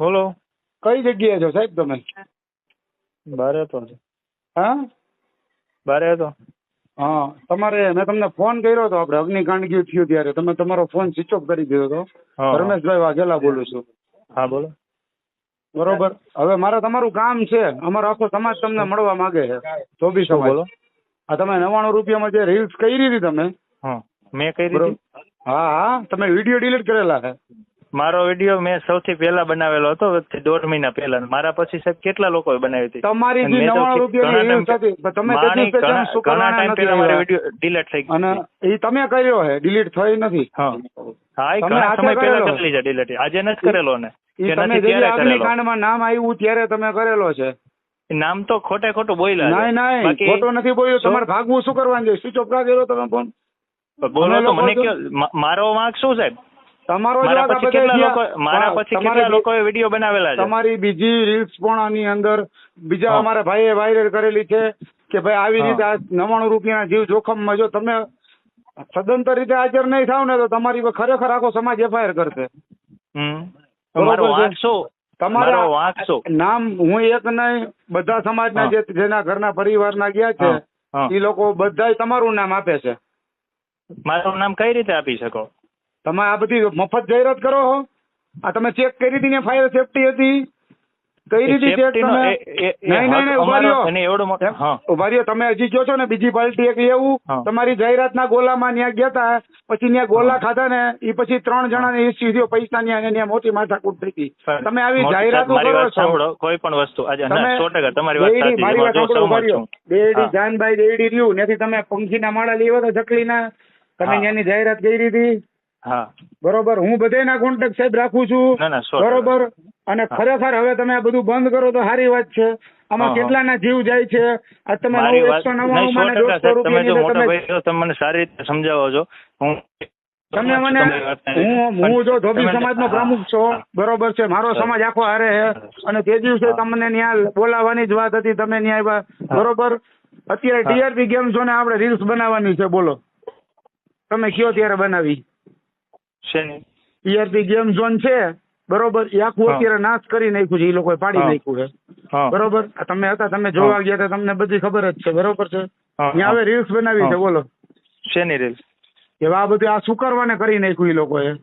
બોલો. કઈ જગ્યાએ છો સાહેબ તમે? બારે હતો હા? બારે હતો હા તમારે મેં તમને ફોન કર્યો હતો આપણે અગ્નિકાંડ ગયું થયું ત્યારે. તમે તમારો ફોન સ્વિચ ઓફ કરી દીધો હતો રમેશભાઈ વાઘેલા બોલું છું. હા બોલો. બરોબર. હવે મારે તમારું કામ છે. અમારો આખો સમાજ તમને મળવા માંગે છે. શું બોલો? આ તમે નવાણું રૂપિયામાં જે રીલ્સ કરી હતી તમે. હા મેં કઈ હા હા. તમે વીડિયો ડિલીટ કરેલા છે. મારો વીડિયો મેં સૌથી પહેલા બનાવેલો હતો દોઢ મહિના પહેલા. મારા પછી સાહેબ કેટલા લોકોએ બનાવી હતી? તમારી જે તમે ઘણા સ્પેશિયલ શું ઘણા કરવાના ટાઈમ પહેલા મારો વીડિયો ડિલીટ થઈ અને એ તમે કર્યો હે ડિલીટ થઈ નથી. હા. હા એ ઘણા સમય પહેલા કરેલી. છે ડિલીટ આજે નથી કરેલો ને કે નથી ત્યારે કરેલો. નામ આવ્યું ત્યારે તમે કરેલો છે. નામ તો ખોટે ખોટું બોલ્યા નહીં નહીં ખોટો નથી બોલ્યો? તમારે ભાગવું શું કરવાનું છે? સ્વિચ ઓફ કર્યો તમે ફોન બોલો તો મને કયો મારો વાંક શું સાહેબ? તમારો મારા પછી કેટલા લોકો મારા પછી તમારી કેટલા લોકોએ વીડિયો બનાવેલા છે? તમારી બીજી રીલ્સ પણ આની અંદર બીજા. અમારા ભાઈએ વાયરલ કરેલી છે કે ભાઈ આવી રીતે આ નવાણું રૂપિયાના જીવ જોખમમાં જો તમે સદંતર રીતે હાજર નહીં થાવ ને તો તમારી ખરેખર આખો સમાજ એફઆઈઆર કરશે. તમારા મારો વાંક શું? નામ હું એક નહીં બધા સમાજના. જે જેના ઘરના પરિવારના ગયા છે. એ લોકો બધા તમારું નામ આપે છે. મારું નામ કઈ રીતે આપી શકો? તમે આ બધી મફત જાહેરાત કરો છો આ તમે ચેક કરી હતી ને ફાયર સેફટી હતી. કઈ રીતે ચેક તમે. નહીં નહીં હજી જો છો ને? બીજી પાર્ટી એક એવું જાહેરાત તમારી જાહેરાતના ગોલામાં ત્યાં ગયા હતા પછી ત્યાં ગોલા ખાધા ને એ પછી ત્રણ જણાને એ સીધો પૈસા ની ને ન્યા મોટી માથાકૂટ થઈ હતી તમે આવી જાહેરાત કરો સાંભળો. કોઈ પણ વસ્તુ. ના તમે સો ટકા તમારી વાત સાચી. મારી વાત સાંભળો, હા. જાનભાઈ દેડી રહ્યું. નથી તમે પંખીના માળા લેવા હતા ચકલીના. તમે ત્યાંની જાહેરાત કરી હતી હા. બરોબર હું બધાના કોન્ટેક્ટ સાહેબ રાખું છું. ના ના. બરોબર? અને ખરેખર હવે તમે આ બધું બંધ કરો તો સારી વાત છે. આમાં. કેટલાના જીવ જાય છે? આ તમે એકસો નવ્વાણું ને જો ભાઈ છો મને સારી રીતે સમજાવો છો. હું તમે મને હું હું જો ધોબી સમાજ સમાજનો પ્રમુખ છો બરોબર છે મારો સમાજ આખો હારે છે. અને તે દિવસે. તમને ત્યાં બોલાવવાની જ વાત હતી તમે ત્યાં આવ્યા બરોબર? અત્યારે ટીઆરપી ગેમ ઝોને આપણે રીલ્સ બનાવવાની છે બોલો. તમે કયો ત્યારે બનાવી? શેની? ટીઆરપી ગેમ ઝોન છે બરોબર? આખું અત્યારે નાશ કરી નાખ્યું છે એ લોકોએ પાડી નાખ્યું છે. બરોબર? તમે હતા તમે જોવા ગયા હતા તમને બધી ખબર જ છે બરોબર છે? ત્યાં હવે રીલ્સ બનાવી છે. બોલો. શેની રીલ્સ કે આ બધું આ શું કરવાને કરી નાખ્યું એ લોકોએ.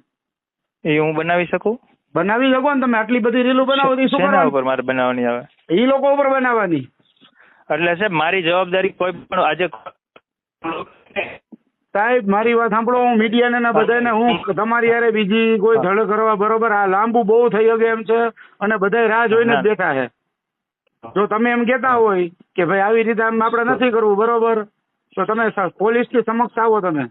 એ હું બનાવી શકું? બનાવી શકો ને તમે આટલી બધી રીલો બનાવો તો શું શેના ઉપર મારે બનાવવાની આવે? એ લોકો ઉપર બનાવવાની. એટલે સાહેબ મારી જવાબદારી કોઈ પણ આજે સાહેબ મારી વાત સાંભળો હું મીડિયાને ને બધાને હું તમારી યારે બીજી કોઈ ધડ કરવા બરોબર આ લાંબુ બહુ થઈ શકે એમ છે અને બધા રાહ જોઈને જ બેઠા છે. જો તમે એમ કહેતા હોય કે ભાઈ આવી રીતે આમ આપણે નથી કરવું બરોબર તો તમે પોલીસથી સમક્ષ આવો તમે.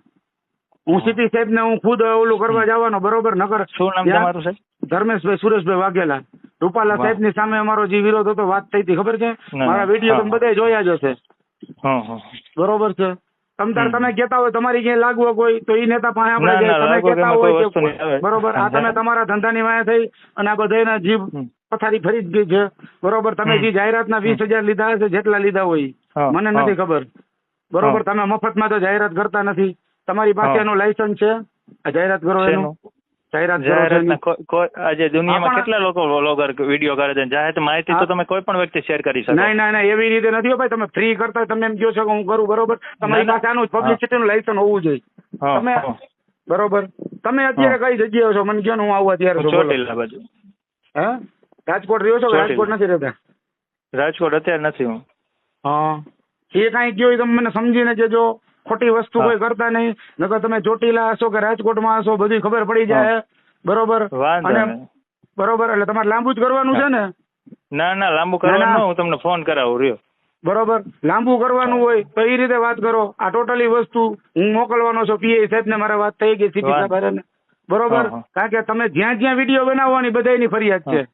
હું સીટી સાહેબ ને હું ખુદ ઓલું કરવા જવાનો બરોબર નગર શું નામ તમારું સાહેબ? ધર્મેશભાઈ સુરેશભાઈ વાઘેલા. રૂપાલા સાહેબની સામે અમારો જે વિરોધ હતો વાત થઈ હતી ખબર છે? મારા વીડિયો તમે બધા જોયા જ હશે. બરોબર છે? તમ તાર હમ. તમે કહેતા હોય તમારી ક્યાંય લાગવો હોય તો એ નેતા પાસે આપણે તમે કહેતા હોય કે. બરોબર આ તમે તમારા ધંધાની વાંહે થઈ અને આ બધાના જીવ હમ. પથારી ફરી જ ગઈ છે બરોબર તમે. જે જાહેરાતના વીસ હજાર લીધા હશે જેટલા લીધા હોય મને નથી ખબર બરોબર. તમે મફતમાં તો જાહેરાત કરતા નથી તમારી પાસે. એનું લાયસન્સ છે આ જાહેરાત કરો એનું? જાહેરાત આજે દુનિયામાં કેટલા લોકો વ્લોગર વીડિયો કરે છે? જાહેર માહિતી તો તમે કોઈ પણ વ્યક્તિ શેર કરી શકો. ના ના ના એવી રીતે નથી ભાઈ. તમે ફ્રી કરતા તમે એમ કહો છો કે હું કરું બરોબર? તમારી ના, ના. પાસે આનું પબ્લિસિટીનું લાયસન્સ હોવું જોઈએ. તમે બરોબર? તમે અત્યારે કઈ જગ્યાએ છો? મને કહો હું આવું અત્યારે ચોટીલા બાજુ. હા? રાજકોટ રહ્યો છો રાજકોટ નથી રહેતા? રાજકોટ અત્યારે નથી હું. હા. એ કાંઈ કયો એ તમે મને સમજીને કહેજો ખોટી વસ્તુ કોઈ કરતા નહીં. નકર તમે ચોટીલા હશો કે રાજકોટમાં હશો બધી ખબર પડી જાય બરોબર? અને બરોબર એટલે તમારે લાંબુ જ કરવાનું છે ને? ના ના લાંબુ કરવાનું હું તમને ફોન કરાવું રહ્યો. બરોબર? લાંબુ કરવાનું હોય તો એ રીતે વાત કરો. આ ટોટલી વસ્તુ હું મોકલવાનો છું પીએ સાહેબ ને મારે વાત થઈ ગઈ સીપી. સાહેબ. બરોબર. કારણ કે તમે જ્યાં જ્યાં વીડિયો બનાવવાની બધાની ફરિયાદ છે.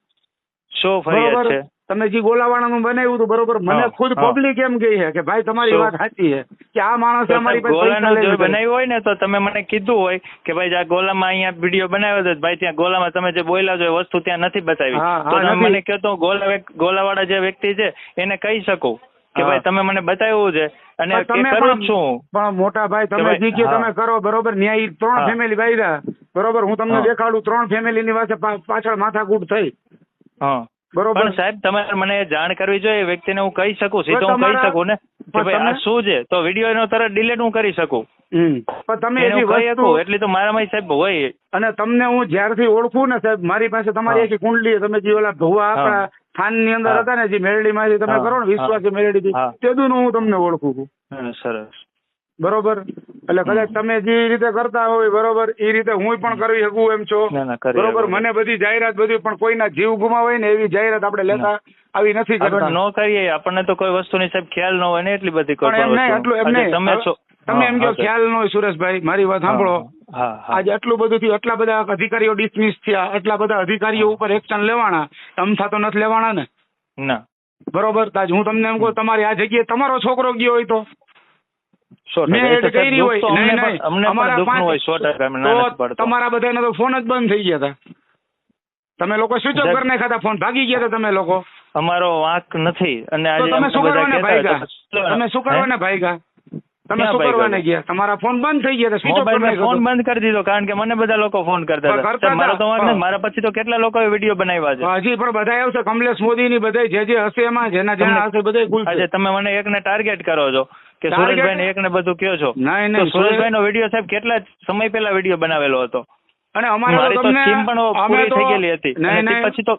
શો ફરિયાદ છે? તમે જે ગોલાવાળાનું બનાવ્યું હતું બરોબર? મને ખુદ પબ્લિક એમ કહી છે કે ભાઈ તમારી વાત સાચી છે. કે આ માણસે અમારી પાસે બનાવ્યું હોય ને તો તમે મને કીધું હોય કે ભાઈ આ ગોલામાં અહીંયા વીડિયો બનાવ્યો હતો ભાઈ ત્યાં ગોલામાં તમે જે બોલ્યા છો એ વસ્તુ ત્યાં નથી બતાવી. તો તમે મને કહો તો ગોલા ગોલાવાળા જે વ્યક્તિ છે એને કહી શકું કે ભાઈ તમે મને બતાવ્યું છે અને તમે કરું છું. પણ મોટા ભાઈ તમે જે કયો તમે કરો બરોબર ન્યાય ત્રણ ફેમિલી બાયરા બરોબર હું તમને. દેખાડું ત્રણ ફેમિલી ની પાસે પાછળ માથાકૂટ થઈ. હા. બરોબર. સાહેબ તમારે મને જાણ કરવી જોઈએ વ્યક્તિને હું કહી શકું સીધો હું કહી શકું ને? કે ભાઈ આ શું છે? તો વીડિયો એનો તરત ડિલીટ હું કરી શકું. પણ તમે હું વસ્તુ એટલે તો મારામાં સાહેબ હોય. અને તમને હું જ્યારથી ઓળખું ને સાહેબ મારી પાસે તમારી એક કુંડલી તમે જે ઓલા ધોવા આપણા સ્થાનની અંદર હતા ને જે મેરડી માંથી તમે કરો ને વિશ્વાસી મેરડી. થી તેદું હું તમને ઓળખું છું. સરસ. બરોબર? એટલે કદાચ તમે જે રીતે કરતા હોય બરોબર એ રીતે હું પણ કરી શકું એમ છો. બરોબર? મને બધી જાહેરાત બધી પણ કોઈના જીવ ગુમાવાય ને એવી જાહેરાત આપણે લેતા આવી નથી કરતા ન કરીએ આપણને તો કોઈ વસ્તુની સાહેબ ખ્યાલ ન હોય ને એટલી બધી તમે છો. તમે એમ કહો ખ્યાલ ન હોય સુરેશભાઈ મારી વાત સાંભળો. આજે આટલું બધું થયું આટલા બધા અધિકારીઓ ડિસમિસ થયા આટલા બધા અધિકારીઓ ઉપર એક્શન લેવાના. તમથા તો નથી લેવાના ને? ના. બરોબર? તાજ હું તમને એમ કહું તમારી આ જગ્યાએ તમારો છોકરો ગયો હોય તો? તમારા બધાના તો ફોન જ બંધ થઈ ગયા હતા. તમે લોકો સ્વિચ ઓફ કરી નાખ્યા ફોન ભાગી ગયા હતા તમે લોકો. અમારો વાંક નથી. અને તમે શું કરવાને તો તમે શું કરવાને ભાઈગા તમે શું કરવાને ગયા? તમારા ફોન બંધ થઈ ગયા સ્વિચ ઓફ કરી ફોન બંધ કરી દીધો કારણ કે મને બધા લોકો ફોન કરતા હતા. મારો તો વાંક મારા પછી તો કેટલા લોકોએ વીડિયો બનાવ્યા છે? હજી પણ બધા આવશે. કમલેશ મોદી ની બધા જે જે હશે એમાં જેના જેના હશે બધા આજે તમે મને એકને ટાર્ગેટ કરો છો. કે? સુરેશભાઈ ને એકને બધું કયો છો. નહીં નહીં સુરેશભાઈ નો વીડિયો સાહેબ કેટલા સમય પહેલા વીડિયો બનાવેલો હતો? અને અમારે તો તમને સ્કીમ પણ પૂરી થઈ ગયેલી હતી. નહીં નહીં. પછી તો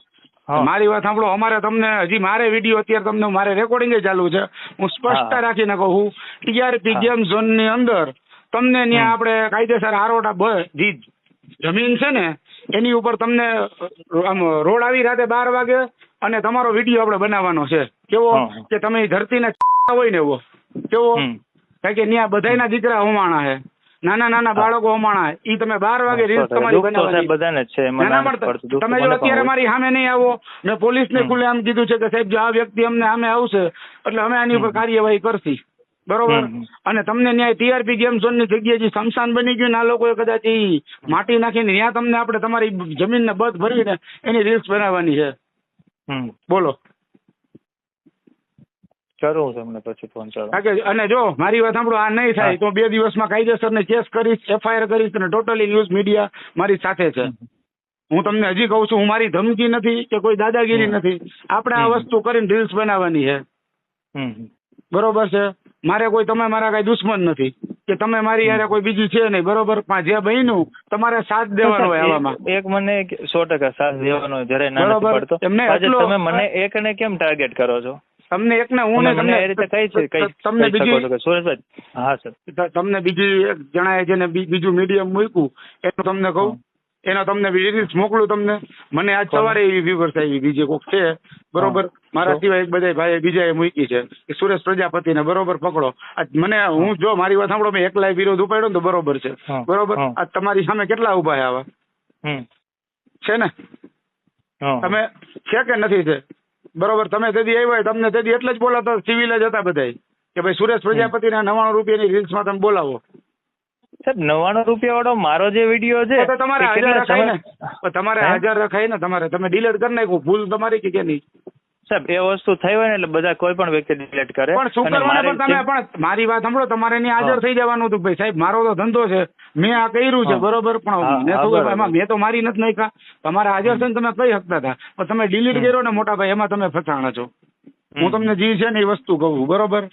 મારી વાત સાંભળો અમારે તમને હજી મારે વીડિયો અત્યારે તમને મારે રેકોર્ડિંગ ચાલુ છે. હું સ્પષ્ટતા રાખીને કહું ટીઆરપી ગેમ ઝોનની અંદર તમને ત્યાં. આપણે કાયદેસર આરોટા જી જમીન છે ને એની ઉપર તમને આમ રોડ આવી રાતે બાર વાગે અને તમારો વીડિયો આપણે બનાવવાનો છે. કેવો. કે તમે ધરતીને હોય ને એવો. કેવો? કારણ કે ત્યાં બધાના દીકરા હોમાણા હે. નાના નાના બાળકો હોમાણા છે ઈ તમે બાર વાગે રીલ્સ તમારી બનાવવાની. બધાને છે તમે જો અત્યારે મારી સામે નહીં આવો મેં પોલીસ ને ખુલ્લે આમ કીધું છે કે સાહેબ જો આ વ્યક્તિ અમને સામે આવશે એટલે અમે આની ઉપર કાર્યવાહી કરશી. બરોબર? અને તમને ન્યાય ટીઆરપી ગેમ ઝોનની જગ્યાએ જે શમશાન બની ગયું ને આ લોકોએ કદાચ ઈ માટી નાખીને ત્યાં તમને આપણે તમારી જમીન ને બધ ભરીને એની રીલ્સ બનાવવાની છે. બોલો. કરું તમને પછી ફોન ચાલો. અને જો મારી વાત સાંભળો આ નહીં થાય. તો બે દિવસમાં કાયદેસરને કેસ કરીશ એફઆઈઆર કરીશ અને ટોટલી ન્યૂઝ મીડિયા મારી સાથે છે. હું તમને હજી કહું છું હું મારી ધમકી નથી કે કોઈ દાદાગીરી નથી. આપણે આ વસ્તુ કરીને રીલ્સ બનાવવાની છે. હમ. બરોબર છે? મારે કોઈ તમે મારા કઈ દુશ્મન નથી. કે તમે મારી યારે કોઈ બીજી છે નહીં. બરોબર? પણ જે બહેનું તમારે સાથ દેવાનો હોય આવામાં. એક- એક મને સો ટકા સાથ દેવાનો જરાય ના. પડતો. તમે મને એકને કેમ ટાર્ગેટ કરો છો? તમને એકને હું તમને એ રીતે કહી છે તમને બીજી સુરેશભાઈ હા સર તમને બીજી એક જણાએ જેને બીજું મીડિયમ મૂક્યું એનું તમને કહું એનો તમને રીલ્સ મોકલું તમને મને આજ સવારે એવી વ્યુવર્સ આવી બીજી કોક છે બરોબર મારા સિવાય એક બધા ભાઈ બીજાએ મૂકી છે કે સુરેશ પ્રજાપતિને બરોબર પકડો આજ મને હું જો મારી વાત સાંભળો મેં એકલાય વિરોધ ઉપાડ્યો ને તો બરોબર છે બરોબર. આજ તમારી સામે કેટલા ઊભા આવા છે ને તમે છે કે નથી છે બરોબર તમે તેથી આવ્યા હોય તમને તેથી એટલે જ બોલાતા સિવિલ જ હતા બધા કે ભાઈ સુરેશ પ્રજાપતિના નવાણું રૂપિયાની રીલ્સમાં તમે બોલાવો. સાહેબ નવાણું રૂપિયા વાળો મારો જે વીડિયો છે તો તમારે હાજર રખાય ને. તમારે હાજર રખાય ને તમારે. તમે ડિલીટ કરી નાખ્યું ભૂલ તમારી કે કે નહીં સાહેબ એ વસ્તુ થઈ હોય ને એટલે બધા કોઈ પણ વ્યક્તિ ડિલેટ કરે. પણ શું કરવાનું પણ તમે? પણ મારી વાત સાંભળો તમારે એની હાજર થઈ જવાનું હતું. ભાઈ સાહેબ મારો તો ધંધો છે. મેં આ કર્યું છે બરોબર? પણ મેં હા, એમાં મેં તો મારી નથી નાખ્યા. તમારે હાજર થઈને તમે કહી શકતા હતા. પણ તમે ડિલીટ કર્યો ને મોટા ભાઈ એમાં તમે ફસાણા છો. હું તમને જી છે ને એ વસ્તુ કહું બરોબર?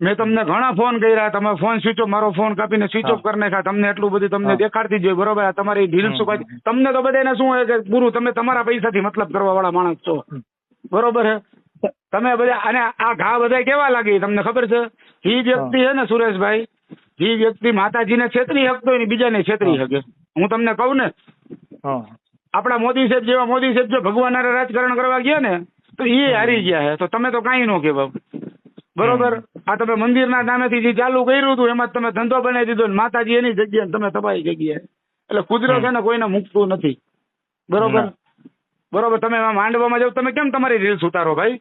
મેં તમને ઘણા ફોન કર્યા. તમે ફોન સ્વિચ ઓફ મારો ફોન કાપીને સ્વિચ ઓફ. કરી નાખ્યા. તમને એટલું બધું તમને દેખાડતી જ હોય બરોબર? તમારી ઢીલ શું તમને તો બધાને શું હોય કે પૂરું તમે તમારા પૈસાથી મતલબ કરવા વાળા માણસ છો. બરોબર છે? તમે બધા અને આ ઘા બધા કેવા લાગી તમને ખબર છે? એ વ્યક્તિ છે ને સુરેશભાઈ એ વ્યક્તિ માતાજીને છેતરી શકતો હોય ને બીજાને છેતરી હા. શકે. હું તમને કહું ને હા. આપણા મોદી સાહેબ જેવા મોદી સાહેબ જો ભગવાન રાજકારણ કરવા ગયા ને તો એ હારી ગયા છે. તો તમે તો કાંઈ ન કહેવાય. બરોબર? આ તમે મંદિરના નામેથી જે ચાલુ કર્યું હતું એમાં તમે ધંધો બનાવી દીધો ને માતાજી એની જગ્યાએ ને તમે તબાઈ જગ્યાએ. એટલે કુદરત છે ને કોઈને મૂકતું નથી. બરોબર. બરોબર તમે માંડવામાં જાવ તમે કેમ તમારી રીલ્સ ઉતારો ભાઈ?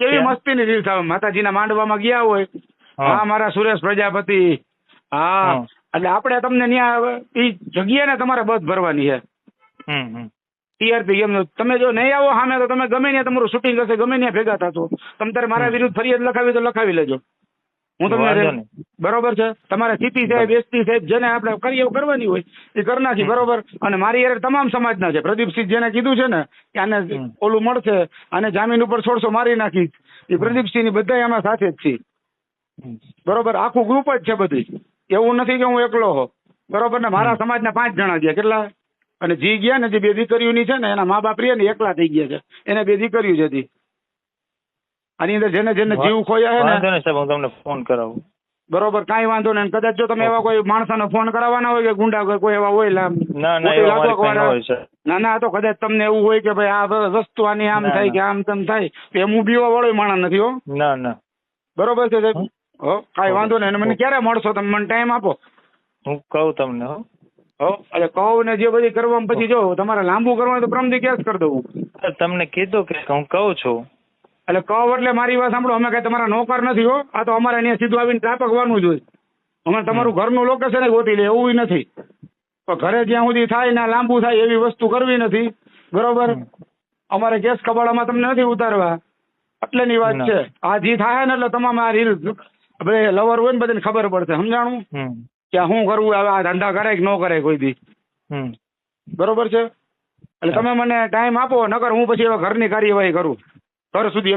કેવી મસ્તી મસ્તીની રીલ્સ આવે? માતાજીના માંડવામાં ગયા હોય. હા. મારા સુરેશ પ્રજાપતિ. હા. એટલે આપણે તમને ત્યાં એ જગ્યાને તમારે બસ ભરવાની છે. ટીઆરપી એમ તમે જો નહીં આવો સામે તો તમે ગમે ત્યાં તમારું શૂટિંગ હશે ગમે ત્યાં ભેગા થશો. તમે તારે મારા વિરુદ્ધ ફરિયાદ લખાવી તો લખાવી લેજો. હું તમને. બરોબર છે? તમારે સીપી સાહેબ એસપી સાહેબ જેને આપણે કરીએ કરવાની હોય એ કરી નાખી બરોબર? અને મારી યાર તમામ સમાજના છે. પ્રદીપસિંહ જેને કીધું છે ને કે આને ઓલું મળશે અને જામીન ઉપર છોડશો મારી નાખી એ પ્રદીપસિંહની બધા એમાં સાથે જ છે. બરોબર? આખું ગ્રુપ જ છે બધી. એવું નથી કે હું એકલો હો બરોબર? ને મારા સમાજના પાંચ જણા ગયા કેટલા? અને જી ગયા ને જે બે દીકરીઓની છે ને એના મા બાપ રે ને એકલા થઈ ગયા છે. એને બે દીકરીઓ જ હતી. આની અંદર જેને જેને જીવ ખોયા છે ને સાહેબ હું તમને ફોન કરાવું. બરોબર કાંઈ વાંધો નહીં. કદાચ જો તમે એવા કોઈ માણસાનો ફોન કરાવવાના હોય કે ગુંડા કોઈ- એવા હોય ના ના ના તો કદાચ તમને એવું હોય કે ભાઈ આ વસ્તુ આની આમ થાય કે આમ તેમ થાય. તો એમ હું બીવા વાળો માણસ નથી હો. ના ના. બરોબર છે સાહેબ? હો? કાંઈ વાંધો નહીં. મને ક્યારે મળશો તમે? મને ટાઈમ આપો. હું કહું તમને હો. હો એટલે કહું ને જે બધી કરવામાં પછી જો તમારે લાંબુ કરવાનું તો પ્રમદી કેસ કરી દઉં. તમને કીધું કે હું કહું છું એટલે કહો એટલે મારી વાત સાંભળો. અમે કઈ તમારા નોકર નથી હો. આ તો અમારે અહીંયા સીધું આવીને ત્રાપકવાનું જ હોય. અમે તમારું ઘરનું લોકેશન ગોતી લે એવું નથી. તો ઘરે જ્યાં સુધી થાય ને લાંબુ થાય એવી વસ્તુ કરવી નથી. બરોબર? અમારે કેસ કબાડામાં તમને નથી ઉતારવા. એટલેની વાત છે. આ જે થાય ને એટલે તમામ આ રીલ આપણે લવર હોય ને બધાને ખબર પડશે. સમજાણું? કે આ શું કરવું હવે આ ધંધા કરે કે ન કરે કોઈ દી. બરોબર છે? એટલે તમે મને ટાઈમ આપો નકર હું પછી હવે ઘરની કાર્યવાહી કરું. ઘર સુધી